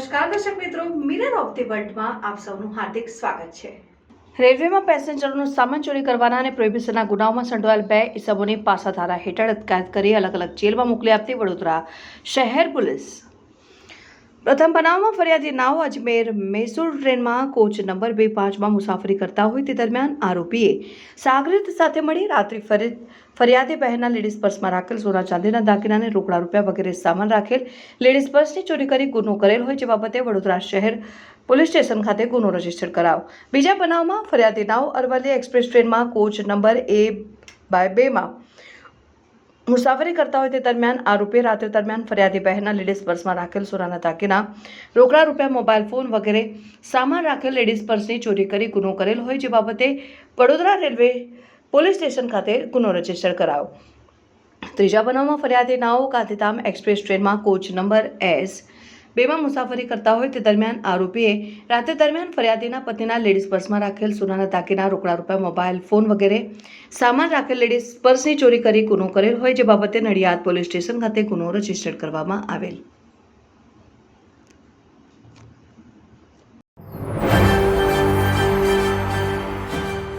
નમસ્કાર, દર્શક મિત્રો. મિરર ઓફ ધી વર્લ્ડમાં આપ સૌનું હાર્દિક સ્વાગત છે. રેલવેમાં પેસેન્જરોનું સામાન ચોરી કરવાના અને પ્રોહિબિશનના ગુનાઓમાં સંડોવાયેલ બે ઇસમોની પાસાધારા હેઠળ અટકાયત કરી અલગ અલગ જેલમાં મોકલી આપતી વડોદરા શહેર પોલીસ. પ્રથમ બનાવમાં ફરિયાદી નાવ અજમેર મૈસૂર ટ્રેનમાં કોચ નંબર બે પાંચમાં મુસાફરી કરતા હોય તે દરમિયાન આરોપીએ સાગરીત સાથે મળી રાત્રિ ફરિયાદી બહેનના લેડીઝ પર્સમાં રાખેલ સોના ચાંદીના દાગીનાને રોકડા રૂપિયા વગેરે સામાન રાખેલ લેડીઝ પર્સની ચોરી કરી ગુનો કરેલ હોય જે બાબતે વડોદરા શહેર પોલીસ સ્ટેશન ખાતે ગુનો રજિસ્ટર કરાવ. બીજા બનાવમાં ફરિયાદી નાવ અરવલ્લી એક્સપ્રેસ ટ્રેનમાં કોચ નંબર એ બાય બેમાં મુસાફરી કરતા હોય તે દરમિયાન આરોપીએ રાત્રે દરમિયાન ફરિયાદી બહેનના લેડીઝ પર્સમાં રાખેલ સોનાના દાગીના, રોકડા રૂપિયા, મોબાઈલ ફોન વગેરે સામાન રાખેલ લેડીઝ પર્સની ચોરી કરી ગુનો કરેલ હોય જે બાબતે વડોદરા રેલવે પોલીસ સ્ટેશન ખાતે ગુનો રજિસ્ટર કરાયો. ત્રીજા બનાવમાં ફરિયાદી નાઓ ગાંધીધામ એક્સપ્રેસ ટ્રેનમાં કોચ નંબર એસ બેમાં મુસાફરી કરતા હોય તે દરમિયાન આરોપીએ રાત્રે દરમિયાન ફરિયાદીના પતિના લેડીઝ પર્સમાં રાખેલ સોનાના દાગીના રોકડા રૂપિયા, મોબાઈલ, ફોન વગેરે સામાન રાખેલ લેડીઝ પર્સની ચોરી કરી, ગુનો કરેલ હોય, જે બાબતે નડિયાદ પોલીસ સ્ટેશન ખાતે ગુનો રજિસ્ટર કરવામાં આવેલ.